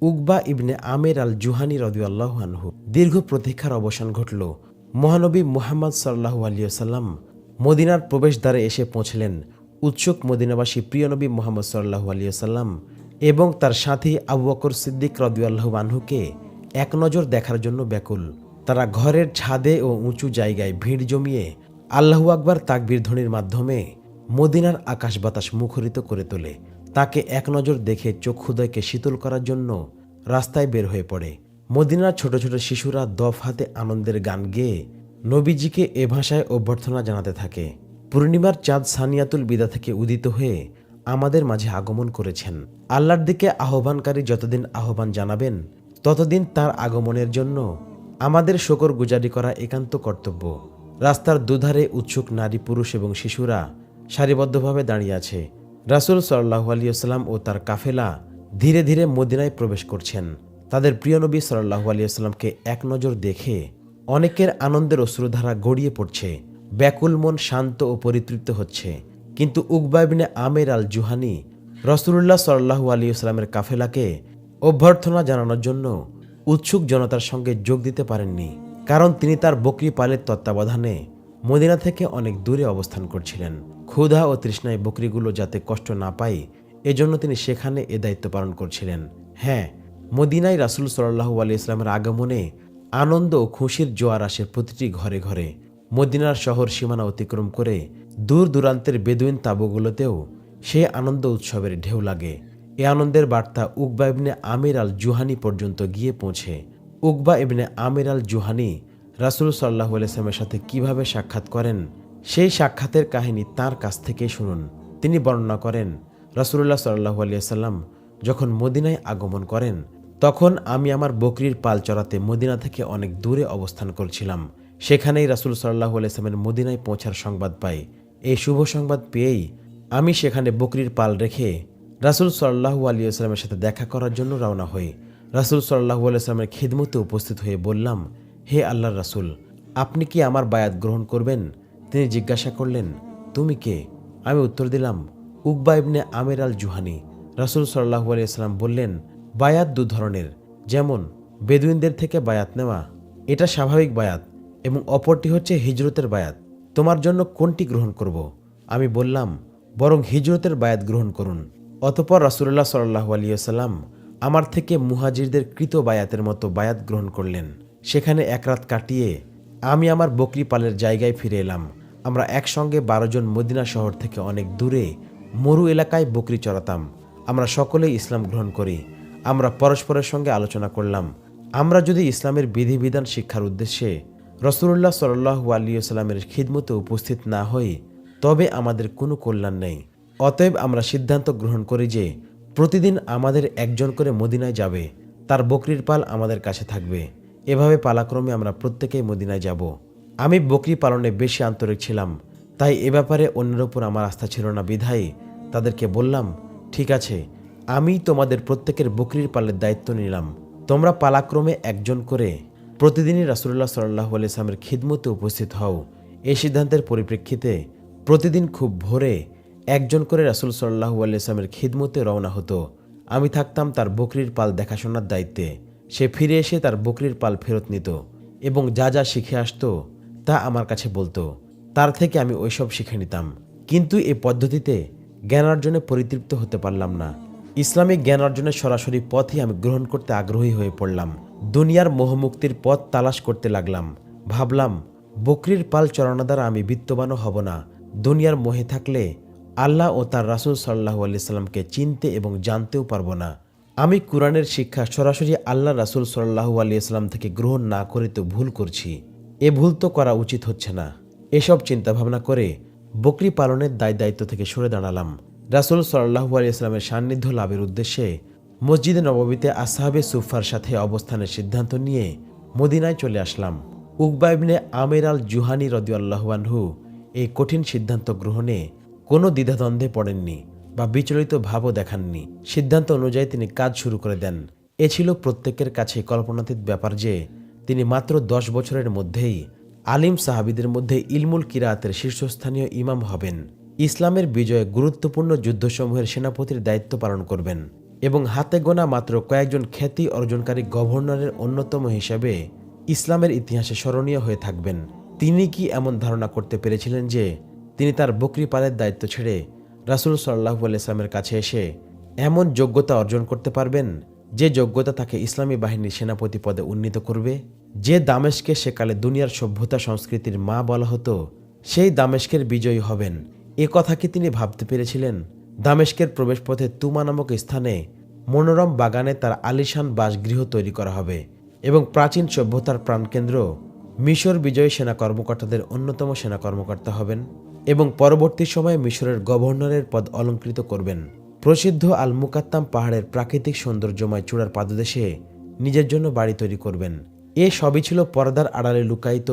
উকবা ইবনে আমের আল জুহানি রদিউল্লাহ আনহু। দীর্ঘ প্রতীক্ষার অবসান ঘটল। মহানবী মুহাম্মদ সাল্লাহু আলিয়াল্লাম মদিনার প্রবেশদ্বারে এসে পৌঁছলেন। উৎসুক মদিনাবাসী প্রিয়নবী মোহাম্মদ সাল্লাহু আলিয়াল্লাম এবং তার সাথী আবু বকর সিদ্দিক রদিউল্লাহ আনহুকে এক নজর দেখার জন্য ব্যাকুল। তারা ঘরের ছাদে ও উঁচু জায়গায় ভিড় জমিয়ে আল্লাহু আকবার তাকবীর ধ্বনির মাধ্যমে মদিনার আকাশ বাতাস মুখরিত করে তোলে। তাকে এক নজর দেখে চক্ষুদয়কে শীতল করার জন্য রাস্তায় বের হয়ে পড়ে। মদিনার ছোট ছোট শিশুরা দফ হাতে আনন্দের গান গেয়ে নবীজিকে এ ভাষায় অভ্যর্থনা জানাতে থাকে। পূর্ণিমার চাঁদ সানিয়াতুল বিদা থেকে উদিত হয়ে আমাদের মাঝে আগমন করেছেন। আল্লাহর দিকে আহ্বানকারী যতদিন আহ্বান জানাবেন, ততদিন তার আগমনের জন্য আমাদের শকর গুজারি করা একান্ত কর্তব্য। রাস্তার দুধারে উৎসুক নারী, পুরুষ এবং শিশুরা সারিবদ্ধভাবে দাঁড়িয়ে আছে। রাসুল সাল্লাহু আলিয়াল্লাম ও তার কাফেলা ধীরে ধীরে মদিনায় প্রবেশ করছেন। তাদের প্রিয় নবী সাল্লাহু আলিয়াল্লামকে এক নজর দেখে অনেকের আনন্দের অশ্রুধারা গড়িয়ে পড়ছে, ব্যাকুল মন শান্ত ও পরিতৃপ্ত হচ্ছে। কিন্তু উকবাইবিনে আমের আল জুহানি রসুল্লাহ সাল্লাহু আলিয়াল্লামের কাফেলাকে অভ্যর্থনা জানানোর জন্য উৎসুক জনতার সঙ্গে যোগ দিতে পারেননি, কারণ তিনি তার বকরি পালের তত্ত্বাবধানে মদিনা থেকে অনেক দূরে অবস্থান করছিলেন। ক্ষুধা ও তৃষ্ণায় বকরিগুলো যাতে কষ্ট না পায়, এজন্য তিনি সেখানে এ দায়িত্ব পালন করছিলেন। হ্যাঁ মদিনায় রাসুল সাল্লাহু আলি ইসলামের আগমনে আনন্দ ও খুশির জোয়ার আসে প্রতিটি ঘরে ঘরে। মদিনার শহর সীমানা অতিক্রম করে দূর দূরান্তের বেদুইন তাঁবুগুলোতেও সে আনন্দ উৎসবের ঢেউ লাগে। এ আনন্দের বার্তা উকবা ইবনে আমির আল জুহানি পর্যন্ত গিয়ে পৌঁছে। উকবা ইবনে আমির আল জুহানি রাসুল সাল্লাহ আলাইসলামের সাথে কীভাবে সাক্ষাৎ করেন সেই সাক্ষাতের কাহিনী তার কাছ থেকেই শুনুন। তিনি বর্ণনা করেন রাসুল্লাহ সাল্লাহু আলিয়াল্লাম যখন মদিনায় আগমন করেন, তখন আমি আমার বকরির পাল চড়াতে মদিনা থেকে অনেক দূরে অবস্থান করছিলাম। সেখানেই রাসুল সাল্লাহু আলাইসলামের মদিনায় পৌঁছার সংবাদ পাই। এই শুভ সংবাদ পেয়েই আমি সেখানে বকরির পাল রেখে রাসুল সাল্লাহু আলিয়াস্লামের সাথে দেখা করার জন্য রওনা হই। রাসুল সাল্লাহু আলাইস্লামের খিদমতে উপস্থিত হয়ে বললাম, হে আল্লাহর রাসুল, আপনি কি আমার বায়াত গ্রহণ করবেন? তিনি জিজ্ঞাসা করলেন, তুমি কে? আমি উত্তর দিলাম, উকবা ইবনে আমের আল জুহানি রাসুল সাল্লাহু আলিয়াল্লাম বললেন, বায়াত দু ধরনের, যেমন বেদুইনদের থেকে বায়াত নেওয়া, এটা স্বাভাবিক বায়াত, এবং অপরটি হচ্ছে হিজরতের বায়াত। তোমার জন্য কোনটি গ্রহণ করব? আমি বললাম, বরং হিজরতের বায়াত গ্রহণ করুন। অতপর রাসুল্লাহ সাল্লাহু আলিয়াল্লাম আমার থেকে মুহাজিরদের কৃত বায়াতের মতো বায়াত গ্রহণ করলেন। সেখানে এক রাত কাটিয়ে আমি আমার বকরি পালের জায়গায় ফিরে এলাম। আমরা একসঙ্গে বারো জন মদিনা শহর থেকে অনেক দূরে মরু এলাকায় বকরি চড়াতাম। আমরা সকলেই ইসলাম গ্রহণ করি। আমরা পরস্পরের সঙ্গে আলোচনা করলাম। আমরা যদি ইসলামের বিধিবিধান শিক্ষার উদ্দেশ্যে রসুল্লাহ সাল্লু আলিয়াল্লামের খিদমতে উপস্থিত না হই, তবে আমাদের কোনো কল্যাণ নেই। অতএব আমরা সিদ্ধান্ত গ্রহণ করি যে প্রতিদিন আমাদের একজন করে মদিনায় যাবে। তার বকরির পাল আমাদের কাছে থাকবে। এভাবে পালাক্রমে আমরা প্রত্যেকেই মদিনায় যাব। আমি বকরি পালনে বেশি আন্তরিক ছিলাম, তাই এ ব্যাপারে অন্যের ওপর আমার আস্থা ছিল না, বিধায়ী। তাদেরকে বললাম, ঠিক আছে, আমি তোমাদের প্রত্যেকের বকরির পালের দায়িত্ব নিলাম। তোমরা পালাক্রমে একজন করে প্রতিদিনই রাসুল্লাহ সাল্লাহ আলিয়ামের খিদমতে উপস্থিত হও। এই সিদ্ধান্তের পরিপ্রেক্ষিতে প্রতিদিন খুব ভোরে একজন করে রাসুল সাল্লাহু আলিয়ামের খিদমতে রওনা হতো। আমি থাকতাম তার বকরির পাল দেখাশোনার দায়িত্বে। সে ফিরে এসে তার বকরির পাল ফেরত নিত এবং যা যা শিখে আসতো তা আমার কাছে বলতো, তার থেকে আমি ওইসব শিখে নিতাম। কিন্তু এই পদ্ধতিতে জ্ঞান অর্জনে পরিতৃপ্ত হতে পারলাম না। ইসলামিক জ্ঞান অর্জনের সরাসরি পথই আমি গ্রহণ করতে আগ্রহী হয়ে পড়লাম। দুনিয়ার মোহমুক্তির পথ তালাশ করতে লাগলাম। ভাবলাম, বকরির পাল চড়ানো দ্বারা আমি বিত্তবানও হব না। দুনিয়ার মোহে থাকলে আল্লাহ ও তার রাসুল সাল্লাহু আলি সাল্লামকে চিনতে এবং জানতেও পারব না। আমি কোরআনের শিক্ষা সরাসরি আল্লাহ রাসুল সাল্লাহু আলি ইসলাম থেকে গ্রহণ না করে তো ভুল করছি। এ ভুল তো করা উচিত হচ্ছে না। এসব চিন্তাভাবনা করে বকরি পালনের দায় দায়িত্ব থেকে সরে দাঁড়ালাম। রাসুল সাল্লাহু আলি ইসলামের সান্নিধ্য লাভের উদ্দেশ্যে মসজিদে নববীতে আসহাবে সুফার সাথে অবস্থানের সিদ্ধান্ত নিয়ে মদিনায় চলে আসলাম। উকবা ইবনে আমের আল জুহানি রদিউল্লাহানহু এই কঠিন সিদ্ধান্ত গ্রহণে কোনো দ্বিধাদ্বন্দ্বে পড়েননি বা বিচলিত ভাবও দেখাননি। সিদ্ধান্ত অনুযায়ী তিনি কাজ শুরু করে দেন। এ ছিল প্রত্যেকের কাছে কল্পনাতীত ব্যাপার যে তিনি মাত্র দশ বছরের মধ্যেই আলিম সাহাবিদের মধ্যে ইলমুল কিরাতের শীর্ষস্থানীয় ইমাম হবেন। ইসলামের বিজয়ে গুরুত্বপূর্ণ যুদ্ধসমূহের সেনাপতির দায়িত্ব পালন করবেন এবং হাতে গোনা মাত্র কয়েকজন খ্যাতি অর্জনকারী গভর্নরের অন্যতম হিসেবে ইসলামের ইতিহাসে স্মরণীয় হয়ে থাকবেন। তিনি কি এমন ধারণা করতে পেরেছিলেন যে তিনি তার বকরি পালের দায়িত্ব ছেড়ে রাসুল সাল্লাহ ইসলামের কাছে এসে এমন যোগ্যতা অর্জন করতে পারবেন যে যোগ্যতা তাকে ইসলামী বাহিনীর সেনাপতি পদে উন্নীত করবে? যে দামেশকে সেকালে দুনিয়ার সভ্যতা সংস্কৃতির মা বলা হতো, সেই দামেশকের বিজয়ী হবেন। এ কথা কি তিনি ভাবতে পেরেছিলেন? দামেশকের প্রবেশপথে তুমা নামক স্থানে মনোরম বাগানে তার আলিশান বাসগৃহ তৈরি করা হবে এবং প্রাচীন সভ্যতার প্রাণকেন্দ্র মিশর বিজয়ী সেনা কর্মকর্তাদের অন্যতম সেনা কর্মকর্তা হবেন এবং পরবর্তী সময়ে মিশরের গভর্নরের পদ অলঙ্কৃত করবেন। প্রসিদ্ধ আল মুকাত্তাম পাহাড়ের প্রাকৃতিক সৌন্দর্যময় চূড়ার পাদদেশে নিজের জন্য বাড়ি তৈরি করবেন। এ সবই ছিল পর্দার আড়ালে লুকায়িত,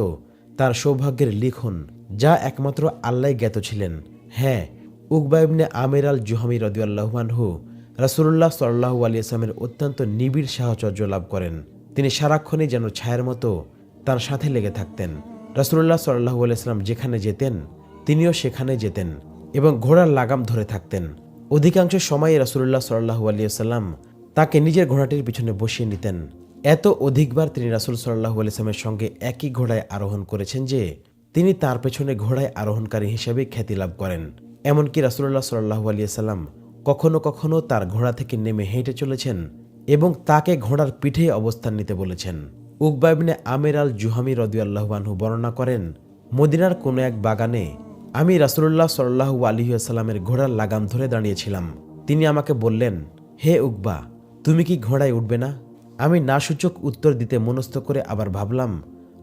তার সৌভাগ্যের লিখন, যা একমাত্র আল্লাহ জ্ঞাত ছিলেন। হ্যাঁ উকবা ইবনে আমির আল জুহামি রদিউল্লাহমানহু রাসুল্লাহ সাল্লাহু আলিয়াস্লামের অত্যন্ত নিবিড় সাহচর্য লাভ করেন। তিনি সারাক্ষণই যেন ছায়ের মতো তার সাথে লেগে থাকতেন। রাসুল্লাহ সাল্লাহু আলিয়াস্লাম যেখানে যেতেন, তিনিও সেখানে যেতেন এবং ঘোড়ার লাগাম ধরে থাকতেন। অধিকাংশ সময় রাসুল্লাহ সাল্লাহু আলিয়াল্লাম তাকে নিজের ঘোড়াটির পিছনে বসিয়ে নিতেন। এত অধিকবার তিনি রাসুল সাল্লাহু আলিয়াল্লামের সঙ্গে একই ঘোড়ায় আরোহণ করেছেন যে, তিনি তার পেছনে ঘোড়ায় আরোহণকারী হিসেবে খ্যাতি লাভ করেন। এমনকি রাসুল্লাহ সাল্লাহু আলিয়াল্লাম কখনো কখনো তার ঘোড়া থেকে নেমে হেঁটে চলেছেন এবং তাকে ঘোড়ার পিঠে অবস্থান নিতে বলেছেন। উকবাইবিনে আমের আল জুহামি রদিউল্লাহবানহু বর্ণনা করেন, মদিনার কোনো এক বাগানে আমি রাসুল্লাহ সাল্লাহু আলহিউসাল্লামের ঘোড়ার লাগাম ধরে দাঁড়িয়েছিলাম। তিনি আমাকে বললেন, হে উকবা, তুমি কি ঘোড়ায় উঠবে না? আমি নাসূচক উত্তর দিতে মনস্থ করে আবার ভাবলাম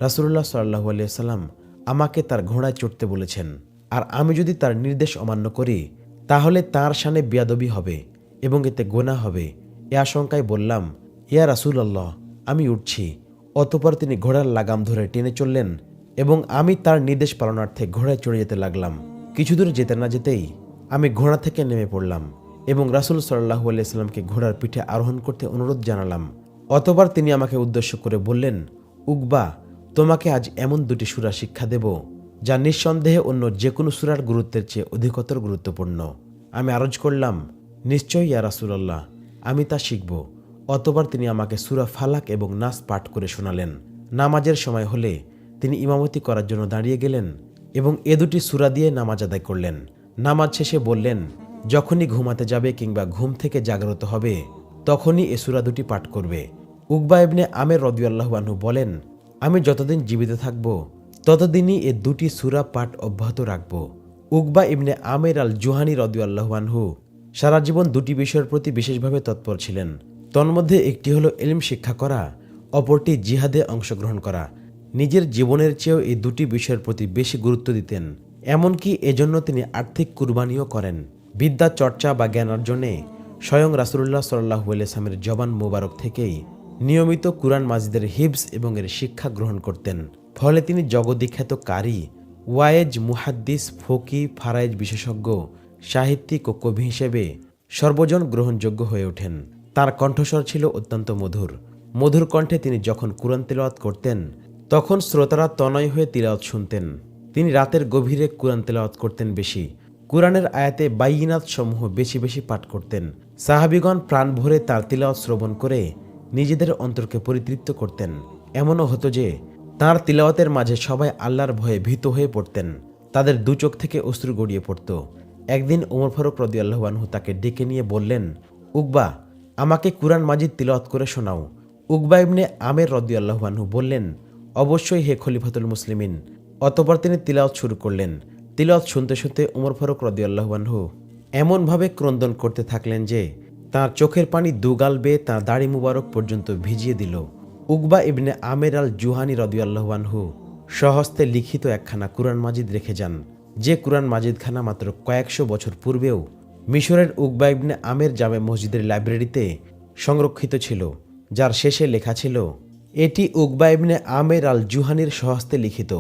রাসুল্লাহ সাল্লাহু আলিয়াল্লাম আমাকে তার ঘোড়ায় চড়তে বলেছেন। আর আমি যদি তার নির্দেশ অমান্য করি, তাহলে তার সানে বিয়াদবি হবে এবং এতে গোনা হবে। এ আশঙ্কায় বললাম, ইয়া রাসুল আল্লাহ আমি উঠছি। অতপর তিনি ঘোড়ার লাগাম ধরে টেনে চললেন এবং আমি তার নির্দেশ পালনার্থে ঘোড়ায় চড়ে যেতে লাগলাম। কিছু দূর যেতে না যেতেই আমি ঘোড়া থেকে নেমে পড়লাম এবং রাসুল সাল্লাহু সাল্লামকে ঘোড়ার পিঠে আরোহণ করতে অনুরোধ জানালাম। অতবার তিনি আমাকে উদ্দেশ্য করে বললেন উকবা তোমাকে আজ এমন দুটি সুরা শিক্ষা দেব, যা নিঃসন্দেহে অন্য যে কোনো সুরার গুরুত্বের চেয়ে অধিকতর গুরুত্বপূর্ণ। আমি আরজ করলাম, নিশ্চয়ই ইয়া রাসুলাল্লাহ, আমি তা শিখব। অতবার তিনি আমাকে সুরা ফালাক এবং নাস পাঠ করে শোনালেন। নামাজের সময় হলে তিনি ইমামতি করার জন্য দাঁড়িয়ে গেলেন এবং এ দুটি সুরা দিয়ে নামাজ আদায় করলেন। নামাজ শেষে বললেন, যখনই ঘুমাতে যাবে কিংবা ঘুম থেকে জাগ্রত হবে, তখনই এ সুরা দুটি পাঠ করবে। উকবা ইবনে আমের রদিউল্লাহবানহু বলেন, আমি যতদিন জীবিত থাকব, ততদিনই এ দুটি সুরা পাঠ অব্যাহত রাখব। উকবা ইবনে আমের আল জুহানি রদিউল্লাহবানহু সারা জীবন দুটি বিষয়ের প্রতি বিশেষভাবে তৎপর ছিলেন। তন্মধ্যে একটি হলো এলিম শিক্ষা করা, অপরটি জিহাদে অংশগ্রহণ করা। নিজের জীবনের চেয়েও এই দুটি বিষয়ের প্রতি বেশি গুরুত্ব দিতেন। এমনকি এজন্য তিনি আর্থিক কুরবানিও করেন। বিদ্যা, চর্চা বা জ্ঞান অর্জনে স্বয়ং রাসুল্লাহ সাল্লাহ সামের জবান মোবারক থেকেই নিয়মিত কুরআন মাজিদের হিবস এবং এর শিক্ষা গ্রহণ করতেন। ফলে তিনি জগদ্বিখ্যাত কারি, ওয়ায়েজ মুহাদ্দিস, ফকি ফারায়েজ বিশেষজ্ঞ, সাহিত্যিক ও কবি হিসেবে সর্বজন গ্রহণযোগ্য হয়ে ওঠেন। তার কণ্ঠস্বর ছিল অত্যন্ত মধুর। মধুর কণ্ঠে তিনি যখন কুরআন তেলাওয়াত করতেন, তখন শ্রোতারা তনয় হয়ে তিলাওয়াত শুনতেন। তিনি রাতের গভীরে কুরআন তেলাওয়াত করতেন বেশি। কুরআনের আয়াতে বাইনাত সমূহ বেশি বেশি পাঠ করতেন। সাহাবিগণ প্রাণ ভরে তার তিলাওয়াত শ্রবণ করে নিজেদের অন্তরকে পরিতৃপ্ত করতেন। এমনও হতো যে, তার তিলাওয়াতের মাঝে সবাই আল্লাহর ভয়ে ভীত হয়ে পড়তেন। তাদের দু চোখ থেকে অশ্রু গড়িয়ে পড়ত। একদিন ওমর ফারুক রদি আল্লাহানহু তাকে ডেকে নিয়ে বললেন, উকবা, আমাকে কুরআন মাজিদ তিলাওয়াত করে শোনাও। উকবা ইবনে আমের রদি আল্লাহানহু বললেন, অবশ্যই হে খলিফাতুল মুসলিমিন। অতপর তিনি তিলাওয়াত শুরু করলেন। তিলাওয়াত শুনতে শুনতে উমর ফারুক রদি আল্লাহানহু এমনভাবে ক্রন্দন করতে থাকলেন যে তার চোখের পানি দুগাল বেয়ে তাঁর দাড়ি মুবারক পর্যন্ত ভিজিয়ে দিল। উকবা ইবনে আমের আল জুহানি রদিয়াল্লাহানহু স্বহস্তে লিখিত একখানা কুরআন মাজিদ রেখে যান। যে কুরআন মাজিদখানা মাত্র কয়েকশো বছর পূর্বেও মিশরের উকবা ইবনে আমের জামে মসজিদের লাইব্রেরিতে সংরক্ষিত ছিল, যার শেষে লেখা ছিল, এটি উকবা ইবনে আমের আল জুহানির স্বহস্তে লিখিত।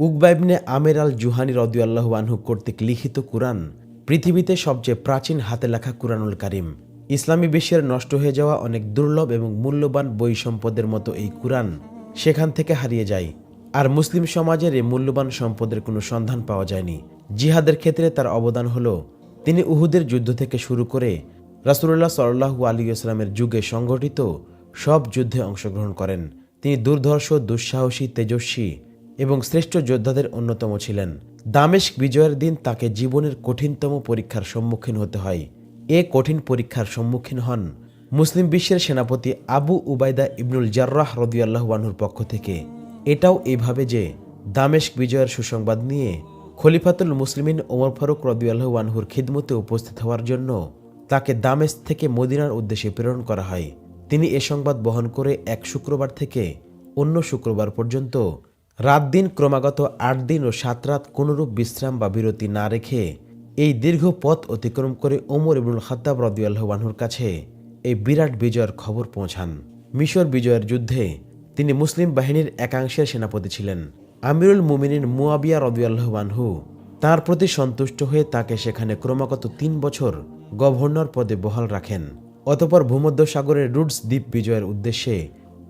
উকবা ইবনে আমের আল জুহানি রদিয়াল্লাহু আনহু কর্তৃক লিখিত কুরআন পৃথিবীতে সবচেয়ে প্রাচীন হাতে লেখা কুরআনুল কারিম। ইসলামী বিশ্বের নষ্ট হয়ে যাওয়া অনেক দুর্লভ এবং মূল্যবান বই সম্পদের মতো এই কুরআন সেখান থেকে হারিয়ে যায়। আর মুসলিম সমাজের এই মূল্যবান সম্পদের কোনো সন্ধান পাওয়া যায়নি। জিহাদের ক্ষেত্রে তার অবদান হল, তিনি উহুদের যুদ্ধ থেকে শুরু করে রাসুল্লাহ সাল্লাহু আলী ইসলামের যুগে সংগঠিত সব যুদ্ধে অংশগ্রহণ করেন। তিনি দুর্ধর্ষ, দুঃসাহসী, তেজস্বী এবং শ্রেষ্ঠ যোদ্ধাদের অন্যতম ছিলেন। দামেস্ক বিজয়ের দিন তাকে জীবনের কঠিনতম পরীক্ষার সম্মুখীন হতে হয়। এ কঠিন পরীক্ষার সম্মুখীন হন মুসলিম বিশ্বের সেনাপতি আবু উবায়দা ইবনুল জার্রাহ রদিয়াল্লাহ আনহুর পক্ষ থেকে। এটাও এইভাবে যে দামেস্ক বিজয়ের সুসংবাদ নিয়ে খলিফাতুল মুসলিমিন ওমর ফারুক রদিয়াল্লাহ আনহুর খিদমতে উপস্থিত হওয়ার জন্য তাকে দামেস্ক থেকে মদিনার উদ্দেশ্যে প্রেরণ করা হয়। তিনি এ সংবাদ বহন করে এক শুক্রবার থেকে অন্য শুক্রবার পর্যন্ত রাত দিন ক্রমাগত আট দিন ও সাত রাত কোনরূপ বিশ্রাম বা বিরতি না রেখে এই দীর্ঘ পথ অতিক্রম করে ওমর ইবনুল খাত্তাব রদিয়াল্লাহ আনহুর কাছে এই বিরাট বিজয়ের খবর পৌঁছান। মিশর বিজয়ের যুদ্ধে তিনি মুসলিম বাহিনীর একাংশের সেনাপতি ছিলেন। আমিরুল মুমিনিন মুয়াবিয়া রদিয়াল্লাহ আনহু তার প্রতি সন্তুষ্ট হয়ে তাকে সেখানে ক্রমাগত তিন বছর গভর্নর পদে বহাল রাখেন। অতপর ভূমধ্যসাগরের রুডস দ্বীপ বিজয়ের উদ্দেশ্যে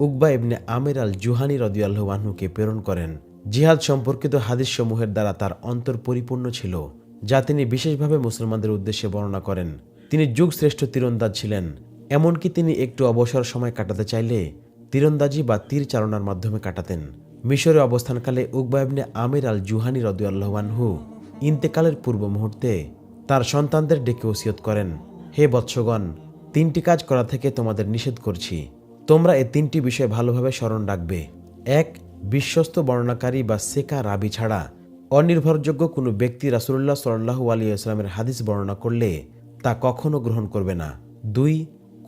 উকবা ইবনে আমির আল জুহানি রদিয়াল্লাহ আনহুকে প্রেরণ করেন। জিহাদ সম্পর্কিত হাদিস সমূহের দ্বারা তার অন্তর পরিপূর্ণ ছিল। যা তিনি বিশেষভাবে মুসলমানদের উদ্দেশ্যে বর্ণনা করেন। তিনি যুগ শ্রেষ্ঠ তীরন্দাজ ছিলেন, এমনকি তিনি একটু অবসর সময় কাটাতে চাইলে তীরন্দাজি বা তীর চালনার মাধ্যমে কাটাতেন। মিশরে অবস্থানকালে উকবা ইবনে আমির আল জুহানি রদিয়াল্লাহ আনহু ইন্তেকালের পূর্ব মুহূর্তে তার সন্তানদের ডেকে ওসিয়ত করেন, হে বৎসগণ, তিনটি কাজ করা থেকে তোমাদের নিষেধ করছি। তোমরা এ তিনটি বিষয় ভালোভাবে স্মরণ রাখবে। এক, বিশ্বস্ত বর্ণনাকারী বা সেকা রাবি ছাড়া অনির্ভরযোগ্য কোনো ব্যক্তি রাসুল্লাহ সাল্লাহু আলী ইসলামের হাদিস বর্ণনা করলে তা কখনো গ্রহণ করবে না। দুই,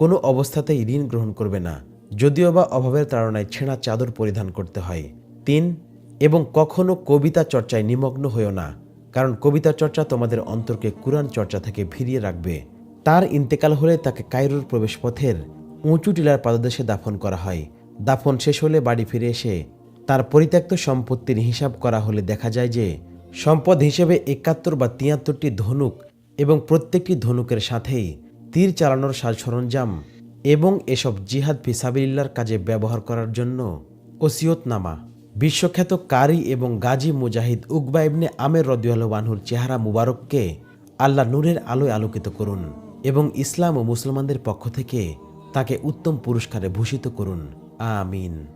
কোনো অবস্থাতেই ঋণ গ্রহণ করবে না, যদিও বা অভাবের তাড়নায় ছেঁড়া চাদর পরিধান করতে হয়। তিন, এবং কখনো কবিতা চর্চায় নিমগ্ন হয়েও না, কারণ কবিতা চর্চা তোমাদের অন্তরকে কুরআন চর্চা থেকে ফিরিয়ে রাখবে। তার ইন্তেকাল হলে তাকে কায়রোর প্রবেশপথের উঁচু টিলার পাদদেশে দাফন করা হয়। দাফন শেষ হলে বাড়ি ফিরে এসে তার পরিত্যক্ত সম্পত্তির হিসাব করা হলে দেখা যায় যে সম্পদ হিসেবে একাত্তর বা তিয়াত্তরটি ধনুক এবং প্রত্যেকটি ধনুকের সাথেই তীর চালানোর সাজ সরঞ্জাম এবং এসব জিহাদ ফিসাবিল্লার কাজে ব্যবহার করার জন্য ওসিয়তনামা। বিশ্বখ্যাত কারি এবং গাজী মুজাহিদ উকবা ইবনে আমের রদিয়াল বানহুর চেহারা মুবারককে আল্লাহ নূরের আলোয় আলোকিত করুন এবং ইসলাম ও মুসলমানদের পক্ষ থেকে তাকে উত্তম পুরস্কারে ভূষিত করুন। আমিন।